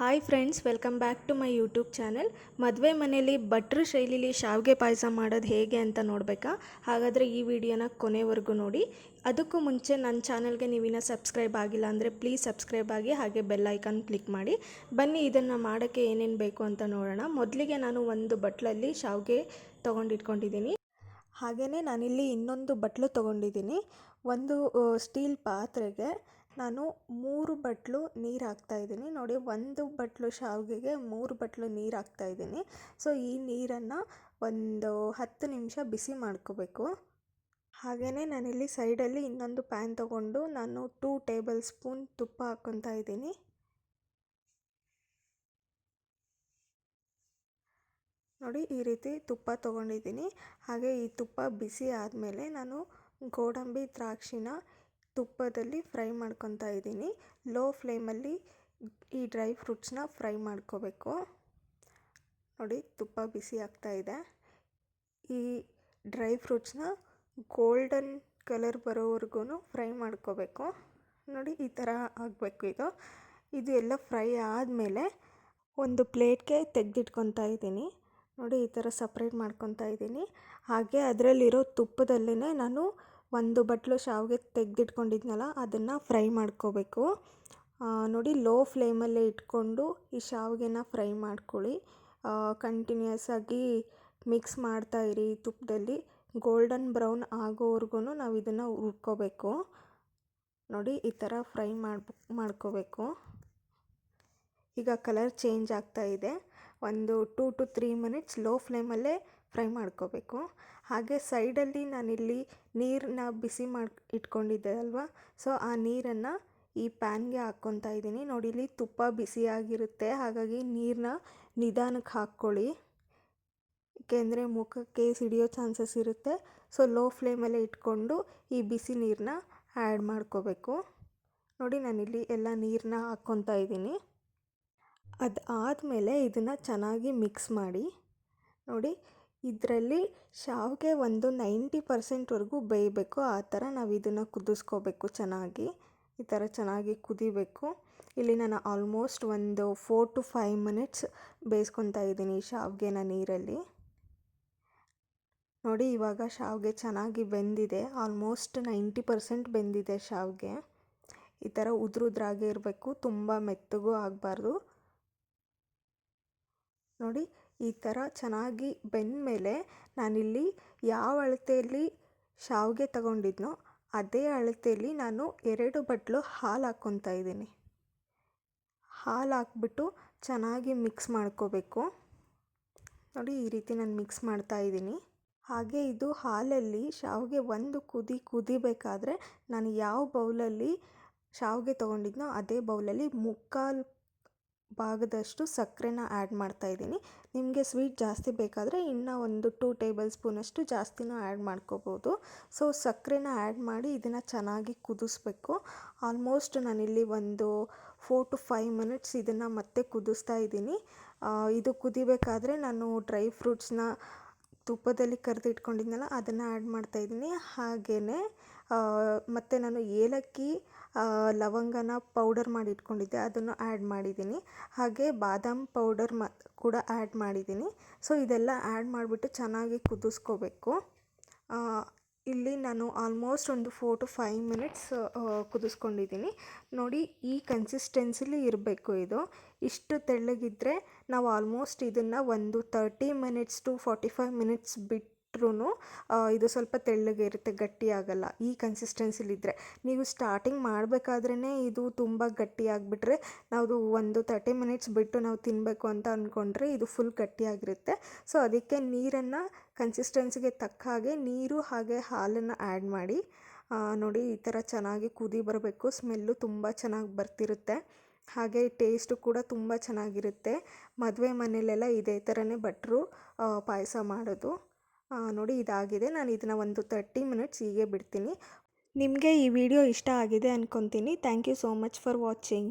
Hi friends welcome back to my YouTube channel ಮದುವೆ ಮನೆಯಲ್ಲಿ ಭಟ್ರ ಶೈಲಿಲಿ ಶಾವಿಗೆ ಪಾಯಸ ಮಾಡೋದು ಹೇಗೆ ಅಂತ ನೋಡಬೇಕಾ? ಹಾಗಾದರೆ ಈ ವಿಡಿಯೋನ ಕೊನೆವರೆಗೂ ನೋಡಿ. ಅದಕ್ಕೂ ಮುಂಚೆ ನನ್ನ ಚಾನಲ್ಗೆ ನೀವಿನ ಸಬ್ಸ್ಕ್ರೈಬ್ ಆಗಿಲ್ಲ ಅಂದರೆ ಪ್ಲೀಸ್ ಸಬ್ಸ್ಕ್ರೈಬ್ ಆಗಿ ಹಾಗೆ ಬೆಲ್ ಐಕಾನ್ ಕ್ಲಿಕ್ ಮಾಡಿ. ಬನ್ನಿ ಇದನ್ನು ಮಾಡೋಕ್ಕೆ ಏನೇನು ಬೇಕು ಅಂತ ನೋಡೋಣ. ಮೊದಲಿಗೆ ನಾನು ಒಂದು ಬಟ್ಲಲ್ಲಿ ಶಾವಿಗೆ ತೊಗೊಂಡಿಟ್ಕೊಂಡಿದ್ದೀನಿ. ಹಾಗೆಯೇ ನಾನಿಲ್ಲಿ ಇನ್ನೊಂದು ಬಟ್ಲು ತೊಗೊಂಡಿದ್ದೀನಿ. ಒಂದು ಸ್ಟೀಲ್ ಪಾತ್ರೆಗೆ ನಾನು ಮೂರು ಬಟ್ಲು ನೀರು ಹಾಕ್ತಾಯಿದ್ದೀನಿ ನೋಡಿ, ಒಂದು ಬಟ್ಲು ಶಾವಿಗೆಗೆ ಮೂರು ಬಟ್ಲು ನೀರು ಹಾಕ್ತಾಯಿದ್ದೀನಿ ಸೊ, ಈ ನೀರನ್ನು ಒಂದು ಹತ್ತು ನಿಮಿಷ ಬಿಸಿ ಮಾಡ್ಕೋಬೇಕು. ಹಾಗೆಯೇ ನಾನಿಲ್ಲಿ ಸೈಡಲ್ಲಿ ಇನ್ನೊಂದು ಪ್ಯಾನ್ ತೊಗೊಂಡು ನಾನು ಟೂ ಟೇಬಲ್ ಸ್ಪೂನ್ ತುಪ್ಪ ಹಾಕ್ಕೊತಾ ಇದ್ದೀನಿ. ನೋಡಿ, ಈ ರೀತಿ ತುಪ್ಪ ತೊಗೊಂಡಿದ್ದೀನಿ. ಹಾಗೆ ಈ ತುಪ್ಪ ಬಿಸಿ ಆದಮೇಲೆ ನಾನು ಗೋಡಂಬಿ ದ್ರಾಕ್ಷಿನ ತುಪ್ಪದಲ್ಲಿ ಫ್ರೈ ಮಾಡ್ಕೊತಾ ಇದ್ದೀನಿ. ಲೋ ಫ್ಲೇಮಲ್ಲಿ ಈ ಡ್ರೈ ಫ್ರೂಟ್ಸ್ನ ಫ್ರೈ ಮಾಡ್ಕೋಬೇಕು. ನೋಡಿ, ತುಪ್ಪ ಬಿಸಿ ಆಗ್ತಾ ಇದೆ. ಈ ಡ್ರೈ ಫ್ರೂಟ್ಸ್ನ ಗೋಲ್ಡನ್ ಕಲರ್ ಬರೋವರೆಗೂ ಫ್ರೈ ಮಾಡ್ಕೋಬೇಕು. ನೋಡಿ, ಈ ಥರ ಆಗಬೇಕು ಇದು. ಇದು ಎಲ್ಲ ಫ್ರೈ ಆದಮೇಲೆ ಒಂದು ಪ್ಲೇಟ್ಗೆ ತೆಗೆದಿಟ್ಕೊತಾ ಇದ್ದೀನಿ. ನೋಡಿ, ಈ ಥರ ಸಪ್ರೇಟ್ ಮಾಡ್ಕೊತಾ ಇದ್ದೀನಿ. ಹಾಗೆ ಅದರಲ್ಲಿರೋ ತುಪ್ಪದಲ್ಲೇ ನಾನು ಒಂದು ಬಟ್ಲು ಶಾವಿಗೆ ತೆಗೆದಿಟ್ಕೊಂಡಿದ್ನಲ್ಲ, ಅದನ್ನು ಫ್ರೈ ಮಾಡ್ಕೋಬೇಕು. ನೋಡಿ ಲೋ ಫ್ಲೇಮಲ್ಲೇ ಇಟ್ಕೊಂಡು ಈ ಶಾವಿಗೆನ ಫ್ರೈ ಮಾಡ್ಕೊಳ್ಳಿ. ಕಂಟಿನ್ಯೂಸ್ ಆಗಿ ಮಿಕ್ಸ್ ಮಾಡ್ತಾ ಇರಿ ತುಪ್ಪದಲ್ಲಿ ಗೋಲ್ಡನ್ ಬ್ರೌನ್ ಆಗೋವರೆಗೂ ನಾವು ಇದನ್ನು ಹುರ್ಕೋಬೇಕು ನೋಡಿ ಈ ಥರ ಫ್ರೈ ಮಾಡಿ ಮಾಡ್ಕೋಬೇಕು. ಈಗ ಕಲರ್ ಚೇಂಜ್ ಆಗ್ತಾ ಇದೆ. ಒಂದು two to three minutes low ಫ್ಲೇಮಲ್ಲೇ ಫ್ರೈ ಮಾಡ್ಕೋಬೇಕು. ಹಾಗೆ ಸೈಡಲ್ಲಿ ನಾನಿಲ್ಲಿ ನೀರನ್ನ ಬಿಸಿ ಮಾಡಿ, ಇಟ್ಕೊಂಡಿದ್ದೆ ಅಲ್ವಾ? ಸೊ, ಆ ನೀರನ್ನು ಈ ಪ್ಯಾನ್ಗೆ ಹಾಕ್ಕೊತಾ ಇದ್ದೀನಿ. ನೋಡಿ, ಇಲ್ಲಿ ತುಪ್ಪ ಬಿಸಿಯಾಗಿರುತ್ತೆ. ಹಾಗಾಗಿ ನೀರನ್ನ ನಿಧಾನಕ್ಕೆ ಹಾಕ್ಕೊಳ್ಳಿ. ಏಕೆಂದರೆ ಮುಖಕ್ಕೆ ಸಿಡಿಯೋ ಚಾನ್ಸಸ್ ಇರುತ್ತೆ. ಸೊ, ಲೋ ಫ್ಲೇಮಲ್ಲೇ ಇಟ್ಕೊಂಡು ಈ ಬಿಸಿ ನೀರನ್ನ ಆ್ಯಡ್ ಮಾಡ್ಕೋಬೇಕು. ನೋಡಿ, ನಾನಿಲ್ಲಿ ಎಲ್ಲ ನೀರನ್ನ ಹಾಕ್ಕೊತಾ ಇದ್ದೀನಿ. ಅದು ಆದಮೇಲೆ ಇದನ್ನು ಚೆನ್ನಾಗಿ ಮಿಕ್ಸ್ ಮಾಡಿ, ನೋಡಿ ಇದರಲ್ಲಿ ಶಾವಿಗೆ ಒಂದು ನೈಂಟಿ ಪರ್ಸೆಂಟ್ವರೆಗೂ ಬೇಯಬೇಕು. ಆ ಥರ ನಾವು ಇದನ್ನು ಕುದಿಸ್ಕೋಬೇಕು ಚೆನ್ನಾಗಿ. ಈ ಥರ ಚೆನ್ನಾಗಿ ಕುದಿಬೇಕು. ಇಲ್ಲಿ ನಾನು ಆಲ್ಮೋಸ್ಟ್ ಒಂದು ಫೋರ್ ಟು ಫೈವ್ ಮಿನಿಟ್ಸ್ ಬೇಯಿಸ್ಕೊತಾ ಇದ್ದೀನಿ ಶಾವಿಗೆನ ನೀರಲ್ಲಿ. ನೋಡಿ, ಇವಾಗ ಶಾವಿಗೆ ಚೆನ್ನಾಗಿ ಬೆಂದಿದೆ. ಆಲ್ಮೋಸ್ಟ್ ನೈಂಟಿ ಪರ್ಸೆಂಟ್ ಬೆಂದಿದೆ ಶಾವಿಗೆ. ಈ ಥರ ಉದ್ರುದ್ರಾಗೆ ಇರಬೇಕು. ತುಂಬ ಮೆತ್ತಗೂ ಆಗಬಾರ್ದು. ನೋಡಿ ಈ ಥರ ಚೆನ್ನಾಗಿ ಬೆಂದಮೇಲೆ ನಾನಿಲ್ಲಿ ಯಾವ ಅಳತೆಯಲ್ಲಿ ಶಾವಿಗೆ ತಗೊಂಡಿದ್ನೋ ಅದೇ ಅಳತೆಯಲ್ಲಿ ನಾನು ಎರಡು ಬಟ್ಲು ಹಾಲು ಹಾಕ್ಕೊತಾ ಇದ್ದೀನಿ. ಹಾಲು ಹಾಕ್ಬಿಟ್ಟು ಚೆನ್ನಾಗಿ ಮಿಕ್ಸ್ ಮಾಡ್ಕೋಬೇಕು. ನೋಡಿ ಈ ರೀತಿ ನಾನು ಮಿಕ್ಸ್ ಮಾಡ್ತಾ ಇದ್ದೀನಿ. ಹಾಗೆ ಇದು ಹಾಲಲ್ಲಿ ಶಾವಿಗೆ ಒಂದು ಕುದಿ ಕುದಿಬೇಕಾದ್ರೆ ನಾನು ಯಾವ ಬೌಲಲ್ಲಿ ಶಾವಿಗೆ ತೊಗೊಂಡಿದ್ನೋ ಅದೇ ಬೌಲಲ್ಲಿ ಮುಕ್ಕಾಲು ಭಾಗದಷ್ಟು ಸಕ್ಕರೆನ ಆ್ಯಡ್ ಮಾಡ್ತಾಯಿದ್ದೀನಿ ನಿಮಗೆ ಸ್ವೀಟ್ ಜಾಸ್ತಿ ಬೇಕಾದರೆ ಇನ್ನೂ ಒಂದು ಟೂ ಟೇಬಲ್ ಸ್ಪೂನಷ್ಟು ಜಾಸ್ತಿನೂ ಆ್ಯಡ್ ಮಾಡ್ಕೋಬೋದು. ಸೊ ಸಕ್ಕರೆನ ಆ್ಯಡ್ ಮಾಡಿ ಇದನ್ನು ಚೆನ್ನಾಗಿ ಕುದಿಸ್ಬೇಕು. ಆಲ್ಮೋಸ್ಟ್ ನಾನಿಲ್ಲಿ ಒಂದು ಫೋರ್ ಟು ಫೈವ್ ಮಿನಿಟ್ಸ್ ಇದನ್ನು ಮತ್ತೆ ಕುದಿಸ್ತಾ ಇದ್ದೀನಿ. ಇದು ಕುದಿಬೇಕಾದ್ರೆ ನಾನು ಡ್ರೈ ಫ್ರೂಟ್ಸ್ನ ತುಪ್ಪದಲ್ಲಿ ಕರೆದು ಇಟ್ಕೊಂಡಿದ್ನಲ್ಲ, ಅದನ್ನು ಆ್ಯಡ್ ಮಾಡ್ತಾಯಿದ್ದೀನಿ ಹಾಗೆಯೇ ಮತ್ತು ನಾನು ಏಲಕ್ಕಿ ಲವಂಗನ ಪೌಡರ್ ಮಾಡಿ ಇಟ್ಕೊಂಡಿದ್ದೆ, ಅದನ್ನು ಆ್ಯಡ್ ಮಾಡಿದ್ದೀನಿ. ಹಾಗೆ ಬಾದಾಮ್ ಪೌಡರ್ ಮ, ಕೂಡ ಆ್ಯಡ್ ಮಾಡಿದ್ದೀನಿ. ಸೊ ಇದೆಲ್ಲ ಆ್ಯಡ್ ಮಾಡಿಬಿಟ್ಟು ಚೆನ್ನಾಗಿ ಕುದಿಸ್ಕೋಬೇಕು. ಇಲ್ಲಿ ನಾನು ಆಲ್ಮೋಸ್ಟ್ ಒಂದು ಫೋರ್ ಟು ಫೈವ್ ಮಿನಿಟ್ಸ್ ಕುದಿಸ್ಕೊಂಡಿದ್ದೀನಿ. ನೋಡಿ, ಈ ಕನ್ಸಿಸ್ಟೆನ್ಸಿಲಿ ಇರಬೇಕು ಇದು. ಇಷ್ಟು ತೆಳ್ಳಗಿದ್ದರೆ ನಾವು ಆಲ್ಮೋಸ್ಟ್ ಇದನ್ನು ಒಂದು thirty minutes to forty five minutes ಬಿಟ್ಟು ಇದು ಸ್ವಲ್ಪ ತೆಳ್ಳಗೆ ಇರುತ್ತೆ ಗಟ್ಟಿ ಆಗಲ್ಲ ಈ ಕನ್ಸಿಸ್ಟೆನ್ಸಿಲಿದ್ದರೆ ನೀವು ಸ್ಟಾರ್ಟಿಂಗ್ ಮಾಡಬೇಕಾದ್ರೇ ಇದು ತುಂಬ ಗಟ್ಟಿ ಆಗಿಬಿಟ್ರೆ ನಾವು ಒಂದು ತರ್ಟಿ ಮಿನಿಟ್ಸ್ ಬಿಟ್ಟು ನಾವು ತಿನ್ನಬೇಕು ಅಂತ ಅಂದ್ಕೊಂಡ್ರೆ ಇದು ಫುಲ್ ಗಟ್ಟಿಯಾಗಿರುತ್ತೆ. ಸೊ ಅದಕ್ಕೆ ನೀರನ್ನು ಕನ್ಸಿಸ್ಟೆನ್ಸಿಗೆ ತಕ್ಕ ಹಾಗೆ ನೀರು ಹಾಗೆ ಹಾಲನ್ನು ಆ್ಯಡ್ ಮಾಡಿ ನೋಡಿ ಈ ಥರ ಚೆನ್ನಾಗಿ ಕುದಿ ಬರಬೇಕು. ಸ್ಮೆಲ್ಲು ತುಂಬ ಚೆನ್ನಾಗಿ ಬರ್ತಿರುತ್ತೆ. ಹಾಗೆ ಟೇಸ್ಟು ಕೂಡ ತುಂಬ ಚೆನ್ನಾಗಿರುತ್ತೆ. ಮದುವೆ ಮನೇಲೆಲ್ಲ ಇದೇ ಥರನೇ ಭಟ್ರು ಪಾಯಸ ಮಾಡೋದು. ನೋಡಿ ಇದಾಗಿದೆ. ನಾನು ಇದನ್ನು ಒಂದು ತರ್ಟಿ ಮಿನಿಟ್ಸ್ ಹೀಗೆ ಬಿಡ್ತೀನಿ. ನಿಮಗೆ ಈ ವಿಡಿಯೋ ಇಷ್ಟ ಆಗಿದೆ ಅಂದ್ಕೊತೀನಿ thank you so much for watching